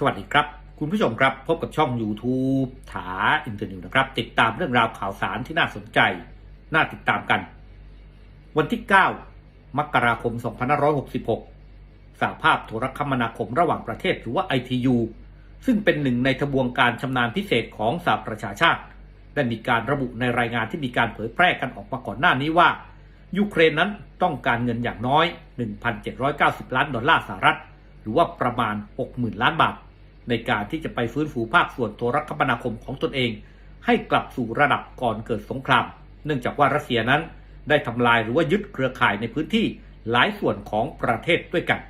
สวัสดีครับ คุณผู้ชมครับ พบกับช่อง YouTube ถาอินเตอร์นิวนะครับ ติดตามเรื่องราวข่าวสารที่น่าสนใจ น่าติดตามกัน วันที่ 9 มกราคม 2566สหภาพโทรคมนาคมระหว่างประเทศหรือว่า ITU ซึ่งเป็นหนึ่งในทบวงการชำนาญพิเศษของสหประชาชาติ ได้มีการระบุในรายงานที่มีการเผยแพร่กันออกมาก่อนหน้านี้ว่า ยูเครนนั้นต้องการเงินอย่างน้อย 1,790 ล้านดอลลาร์สหรัฐ หรือว่าประมาณ 60,000 ล้านบาท ในการที่จะไปฟื้นฟูภาคส่วนโทรคมนาคมของตนเอง ให้กลับสู่ระดับก่อนเกิดสงคราม เนื่องจากว่ารัสเซียนั้น ได้ทำลายหรือว่ายึดเครือข่ายในพื้นที่หลายส่วนของประเทศด้วยกัน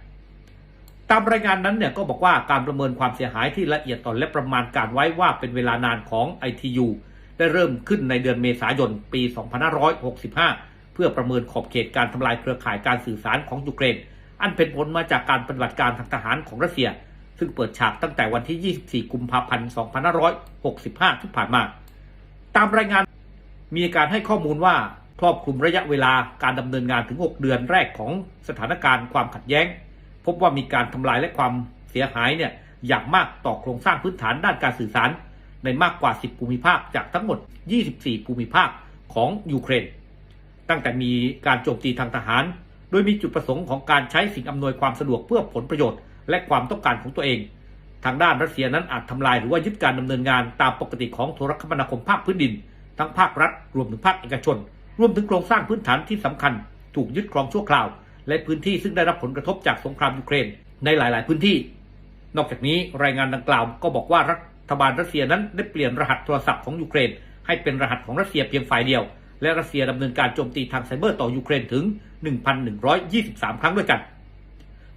ตามรายงานนั้นเนี่ยก็บอกว่าการประเมินความเสียหายที่ละเอียดอ่อนและประมาณการไว้ว่าเป็นเวลานานของ ITU ได้เริ่มขึ้นในเดือนเมษายนปี 2565 เพื่อประเมินขอบเขตการทำลายเครือข่ายการสื่อสารของยูเครน อันเป็นผลมาจากการปฏิบัติการทางทหารของรัสเซีย ซึ่งเปิดฉากตั้งแต่วันที่ 24 กุมภาพันธ์ 2565 ที่ผ่านมา ตามรายงานมีการให้ข้อมูลว่าครอบคลุมระยะเวลาการดำเนินงานถึง 6 เดือนแรกของสถานการณ์ความขัดแย้ง พบว่ามีการทำลายและความเสียหายเนี่ยอย่างมากต่อโครงสร้างพื้นฐานด้านการสื่อสาร ในมากกว่า 10 ภูมิภาคจากทั้งหมด 24 ภูมิภาคของยูเครน ตั้งแต่มีการโจมตีทางทหาร โดยมีจุดประสงค์ของการใช้สิ่งอำนวยความสะดวกเพื่อผลประโยชน์ และความต้องการของตัวเอง ทางด้านรัสเซียนั้นอาจทำลายหรือว่ายึดการดำเนินงานตามปกติของโทรคมนาคมภาคพื้นดิน ทั้งภาครัฐ รวมถึงภาคเอกชน รวมถึงโครงสร้างพื้นฐานที่สำคัญ ถูกยึดครองชั่วคราว และพื้นที่ซึ่งได้รับผลกระทบจากสงครามยูเครน ในหลาย ๆ พื้นที่ นอกจากนี้รายงานดังกล่าวก็บอกว่ารัฐบาลรัสเซียนั้นได้เปลี่ยนรหัสโทรศัพท์ของยูเครน ให้เป็นรหัสของรัสเซียเพียงฝ่ายเดียวและรัสเซียดำเนินการโจมตีทางไซเบอร์ต่อยูเครนถึง 1,123 ครั้งด้วยกัน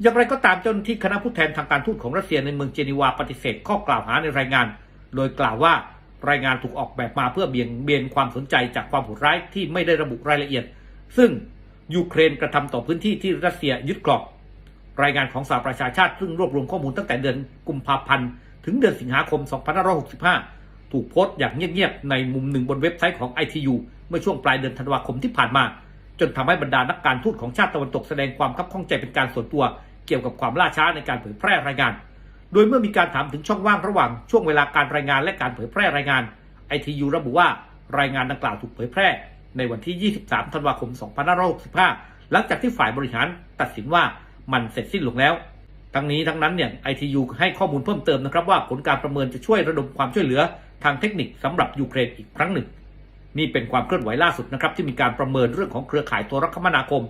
อย่างไรก็ตามเจ้าหน้าที่คณะผู้แทนทางการทูตของรัสเซียในเมืองเจนีวาปฏิเสธข้อกล่าวหาในรายงาน โดยกล่าวว่ารายงานถูกออกแบบมาเพื่อเบี่ยงเบนความสนใจจากความโหดร้ายที่ไม่ได้ระบุรายละเอียด ซึ่งยูเครนกระทำต่อพื้นที่ที่รัสเซียยึดครองรายงานของสหประชาชาติซึ่งรวบรวมข้อมูลตั้งแต่เดือนกุมภาพันธ์ถึงเดือนสิงหาคม 2565 ถูกโพสต์อย่างเงียบๆ ในมุมหนึ่งบนเว็บไซต์ของ ITU เมื่อช่วงปลายเดือนธันวาคมที่ผ่านมา จนทำให้บรรดานักการทูตของชาติตะวันตกแสดงความคับข้องใจเป็นการส่วนตัว เกี่ยวกับความล่าช้าในการเผยแพร่รายงาน โดยเมื่อมีการถามถึงช่องว่างระหว่างช่วงเวลาการรายงานและการเผยแพร่รายงาน ITU ระบุว่ารายงานดังกล่าวถูกเผยแพร่ ในวันที่ 23 ธันวาคม 2565 หลังจากที่ฝ่ายบริหารตัดสินว่ามันเสร็จสิ้นลงแล้ว ทั้งนี้ทั้งนั้นเนี่ย ITU ให้ข้อมูลเพิ่มเติมนะครับว่าผลการประเมินจะช่วยระดมความช่วยเหลือทางเทคนิคสำหรับยูเครนอีกครั้งหนึ่ง นี่เป็นความเคลื่อนไหวล่าสุดนะครับที่มีการประเมินเรื่องของเครือข่ายโทรคมนาคม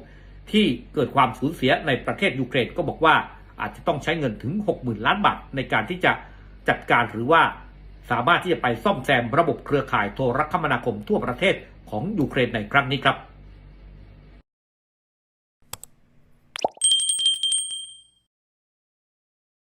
ที่เกิดความสูญเสียในประเทศยูเครนก็บอกว่าอาจจะต้องใช้เงินถึง 60,000 ล้านบาทในการที่จะจัดการหรือว่าสามารถที่จะไปซ่อมแซมระบบเครือข่ายโทรคมนาคมทั่วประเทศของยูเครนในครั้งนี้ครับ